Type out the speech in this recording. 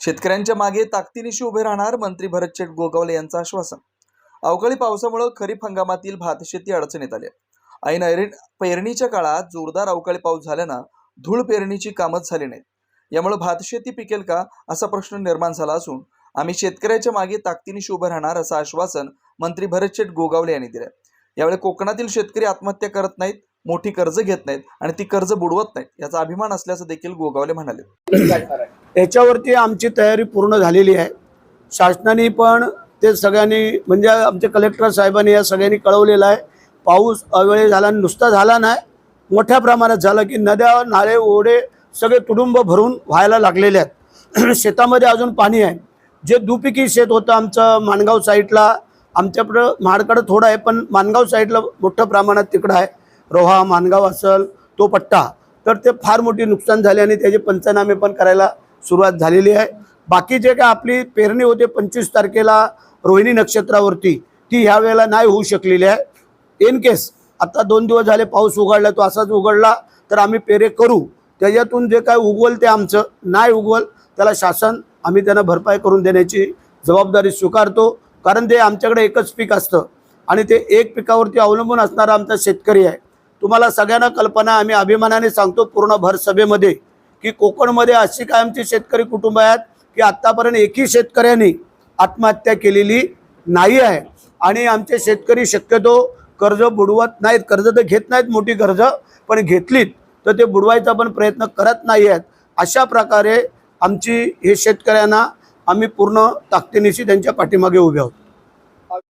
शेतकऱ्यांच्या मागे ताकदीनिशी उभे राहणार मंत्री भरतशेठ गोगावले यांचं आश्वासन. अवकाळी पावसामुळे खरीप हंगामातील भातशेती अडचणीत आली ऐन पेरणीच्या काळात जोरदार अवकाळी पाऊस झाल्यानं धूळ पेरणीची कामच झाली नाहीत. यामुळे भातशेती पिकेल का असा प्रश्न निर्माण झाला असून आम्ही शेतकऱ्याच्या मागे ताकदीनिशी उभे राहणार असं आश्वासन मंत्री भरतशेठ गोगावले यांनी दिलं यावेळी कोकणातील शेतकरी आत्महत्या करत नाहीत मोठी कर्ज घेत नाहीत आणि ती कर्ज बुडवत नाहीत याचा अभिमान असल्याचं देखील गोगावले म्हणाले. याच्यावरती आमची तयारी पूर्ण झालेली आहे. शासनाने पण ते सगळ्यांनी म्हणजे आमचे कलेक्टर साहेबांनी या सगळ्यांनी कळवलेलं आहे. पाऊस अवेळी झाला नुसता झाला नाही. मोठ्या प्रमाणात झाला की नद्या नाळे ओढे सगळे तुडुंब भरून व्हायला लागलेले आहेत. शेतामध्ये अजून पाणी आहे. जे दुपिकी शेत होतं आमचं माणगाव साईडला आमच्याकडं महाडकडं थोडं आहे पण माणगाव साईडला मोठ्या प्रमाणात तिकडं आहे. रोहा मानगाव असल तो पट्टा. तर ते फार मोठी नुकसान झाले आणि त्याचे पंचनामे पण करायला सुरुवात झालेली आहे. बाकी जे काय आपली पेरणी होते पंचवीस तारखेला रोहिणी नक्षत्रावरती ती ह्या वेळेला नाही होऊ शकलेली आहे. इन केस आता दोन दिवस झाले पाऊस उघडला तो असाच उघडला तर आम्ही पेरे करू. त्याच्यातून जे काय उगवल ते आमचं नाही उगवल त्याला शासन आम्ही त्यांना भरपाई करून देण्याची जबाबदारी स्वीकारतो. कारण ते आमच्याकडे एकच पीक असतं आणि ते एक पिकावरती अवलंबून असणारा आमचा शेतकरी आहे. तुम्हाला सगळ्यांना कल्पना आम्ही अभिमानाने सांगतो पूर्ण भर सभेमध्ये की कोकणमध्ये अशी काय आमची शेतकरी कुटुंब आहेत की आत्तापर्यंत एकही शेतकऱ्यांनी आत्महत्या केलेली नाही आहे. आणि आमचे शेतकरी शक्यतो कर्ज बुडवत नाहीत कर्ज तर घेत नाहीत मोठी कर्ज पण घेतलीत तर ते बुडवायचा पण प्रयत्न करत नाही आहेत. अशा प्रकारे आमची हे शेतकऱ्यांना आम्ही पूर्ण ताकदीनिशी त्यांच्या पाठीमागे उभे आहोत.